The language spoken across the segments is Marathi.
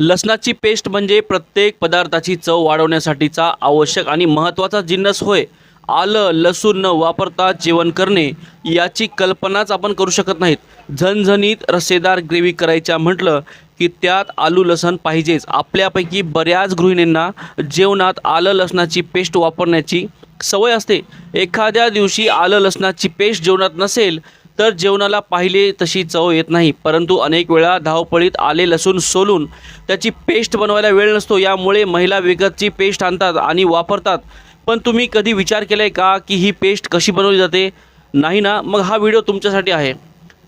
लसणाची पेस्ट म्हणजे प्रत्येक पदार्थाची चव वाढवण्यासाठीचा आवश्यक आणि महत्त्वाचा जिन्नस होय. आलं लसूण न वापरता जेवण करणे याची कल्पनाच आपण करू शकत नाहीत. झणझणीत रसेदार ग्रेव्ही करायच्या म्हटलं की त्यात आलू लसण पाहिजेच. आपल्यापैकी बऱ्याच गृहिणींना जेवणात आलं लसणाची पेस्ट वापरण्याची सवय असते. एखाद्या दिवशी आलं लसणाची पेस्ट जेवणात नसेल तर जेवणाला पाहिले तशी चव येत नाही परंतु अनेक वेळा धावपळीत आले लसूण सोलून त्याची पेस्ट बनवायला वेळ नसतो यामुळे महिला विकतची पेस्ट आणतात आणि वापरतात. पण तुम्ही कधी विचार केला आहे का की ही पेस्ट कशी बनवली जाते? नाही ना? मग हा व्हिडिओ तुमच्यासाठी आहे.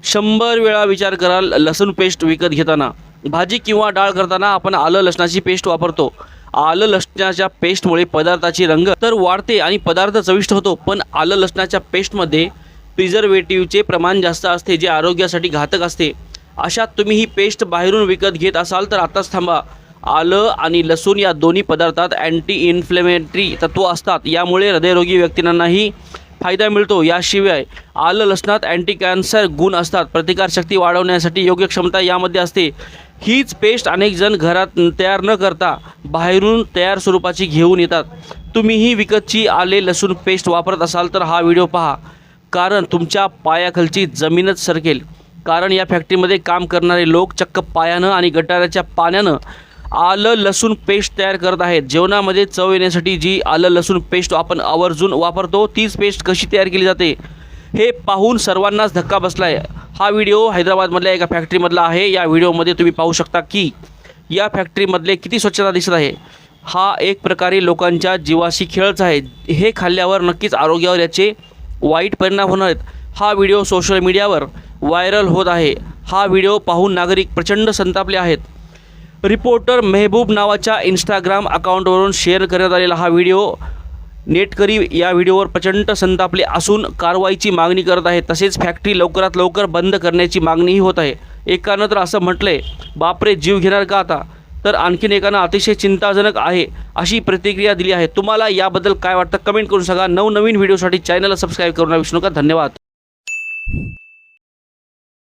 शंभर वेळा विचार कराल लसूण पेस्ट विकत घेताना. भाजी किंवा डाळ करताना आपण आलं लसणाची पेस्ट वापरतो. आलं लसणाच्या पेस्टमुळे पदार्थाची रंग तर वाढते आणि पदार्थ चविष्ट होतो पण आलं लसणाच्या पेस्टमध्ये प्रिझर्वेटिव्हचे प्रमाण जास्त असते जे आरोग्यासाठी घातक असते. अशात तुम्ही ही पेस्ट बाहेरून विकत घेत असाल तर आताच थांबा. आलं आणि लसूण या दोन्ही पदार्थात अँटी इन्फ्लेमेटरी तत्त्व असतात. यामुळे हृदयरोगी व्यक्तींनाही फायदा मिळतो. याशिवाय आलं लसणात अँटी कॅन्सर गुण असतात. प्रतिकारशक्ती वाढवण्यासाठी योग्य क्षमता यामध्ये असते. हीच पेस्ट अनेक जण घरात तयार न करता बाहेरून तयार स्वरूपाची घेऊन येतात. तुम्हीही विकतची आले लसूण पेस्ट वापरत असाल तर हा व्हिडिओ पहा. कारण तुमच्या पायाखालची जमीनच सरकेल. कारण या फॅक्टरीमध्ये काम करणारे लोक चक्क पायानं आणि गटाराच्या पाण्यानं आलं लसूण पेस्ट तयार करत आहेत. जेवणामध्ये चव येण्यासाठी जी आलं लसूण पेस्ट आपण आवर्जून वापरतो तीच पेस्ट कशी तयार केली जाते? हे पाहून सर्वांनाच धक्का बसला आहे हा व्हिडिओ हैदराबादमधल्या एका फॅक्टरीमधला आहे. या व्हिडिओमध्ये तुम्ही पाहू शकता की या फॅक्टरीमधले किती स्वच्छता दिसत आहे. हा एक प्रकारे लोकांच्या जीवाशी खेळच आहे. हे खाल्ल्यावर नक्कीच आरोग्यावर याचे वाईट परिणाम होणार आहेत. हा व्हिडिओ सोशल मीडियावर व्हायरल होत आहे. हा व्हिडिओ पाहून नागरिक प्रचंड संतापले आहेत. रिपोर्टर मेहबूब नावाच्या इंस्टाग्राम अकाउंटवरून शेअर करण्यात आलेला हा व्हिडिओ नेटकरी या व्हिडिओवर प्रचंड संतापले असून कारवाईची मागणी करत आहे. तसेच फॅक्टरी लवकरात लवकर बंद करण्याची मागणीही होत आहे. एकानं तर असं म्हटलं आहे बापरे जीव घेणार का आता? तर आणखीन एकानं अतिशय चिंताजनक आहे अशी प्रतिक्रिया दिली आहे. तुम्हाला याबद्दल काय वाटतं? कमेंट करून सांगा. नवनवीन व्हिडिओसाठी चॅनलला सबस्क्राईब करून विसरू नका. धन्यवाद.